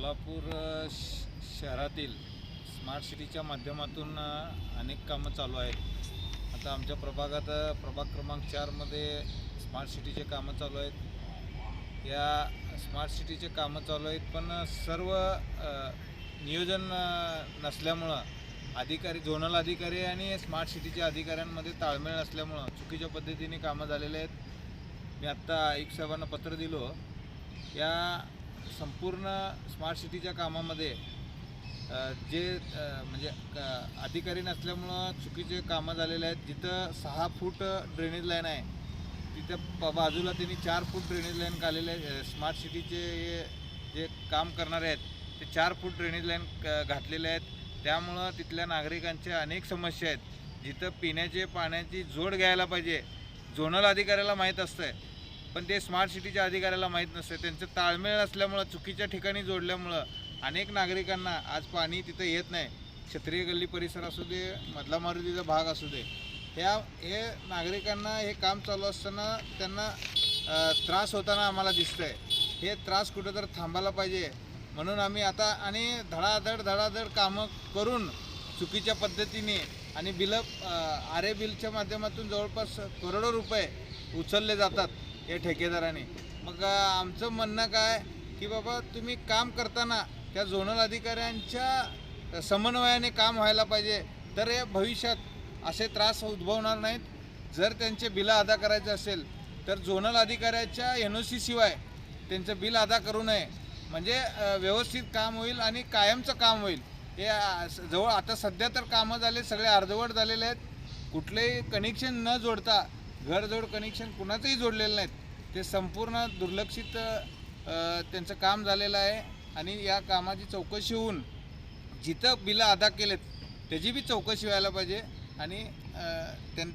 सोलापूर श- शहरातील स्मार्ट सिटीच्या माध्यमातून अनेक कामं चालू आहेत. आता आमच्या प्रभागात प्रभाग क्रमांक चारमध्ये स्मार्ट सिटीचे कामं चालू आहेत. या स्मार्ट सिटीचे कामं चालू आहेत पण सर्व नियोजन नसल्यामुळं अधिकारी झोनल अधिकारी आणि स्मार्ट सिटीच्या अधिकाऱ्यांमध्ये ताळमेळ नसल्यामुळं चुकीच्या पद्धतीने कामं झालेले आहेत. मी आत्ता एक साहेबांना पत्र दिलो. या संपूर्ण स्मार्ट सिटीच्या कामामध्ये जे म्हणजे क- अधिकारी नसल्यामुळं चुकीचे कामं झालेले आहेत. जिथं सहा फूट ड्रेनेज लाईन आहे तिथं प बाजूला त्यांनी चार फूट ड्रेनेज लाईन काढलेले आहे स्मार्ट सिटीचे जे काम करणारे आहेत ते चार फूट ड्रेनेज लाईन घातलेले आहेत. त्यामुळं तिथल्या नागरिकांच्या अनेक समस्या आहेत. जिथं पिण्याचे पाण्याची जोड घ्यायला पाहिजे झोनल अधिकाऱ्याला माहीत असतं आहे पण ते स्मार्ट सिटीच्या अधिकाऱ्याला माहीत नसते. त्यांचं ताळमेळ असल्यामुळं चुकीच्या ठिकाणी जोडल्यामुळं अनेक नागरिकांना आज पाणी तिथं येत नाही. क्षत्रिय गल्ली परिसर असू दे मधला मारुतीचा भाग असू दे. ह्या हे नागरिकांना हे काम चालू असताना त्यांना त्रास होताना आम्हाला दिसतंय. हे त्रास कुठं तर थांबायला पाहिजे. म्हणून आम्ही आता आणि धडाधड धडाधड कामं करून चुकीच्या पद्धतीने आणि बिलं आर ए बिलच्या माध्यमातून जवळपास करोडो रुपये उचलले जातात. या ठेकेदाराने. मग आमचं म्हणणं काय? की बाबा तुम्ही काम करताना त्या झोनल अधिकाऱ्यांच्या समन्वयाने काम व्हायला पाहिजे. तर हे भविष्यात असे त्रास उद्भवणार नाहीत. जर त्यांचे बिलं अदा करायचे असेल तर झोनल अधिकाऱ्याच्या एन ओ सीशिवाय त्यांचं बिल अदा करू नये. म्हणजे व्यवस्थित काम होईल आणि कायमचं काम होईल. हे जवळ आता सध्या तर कामं झाले सगळे अर्धवट झालेले आहेत. कुठलेही कनेक्शन न जोडता घरजोड कनेक्शन कुणाचंही जोडलेलं नाहीत. ते संपूर्ण दुर्लक्षित त्यांचं काम झालेलं आहे आणि या कामाची चौकशी होऊन जिथं बिलं अदा केलेत त्याची बी चौकशी व्हायला पाहिजे आणि त्यां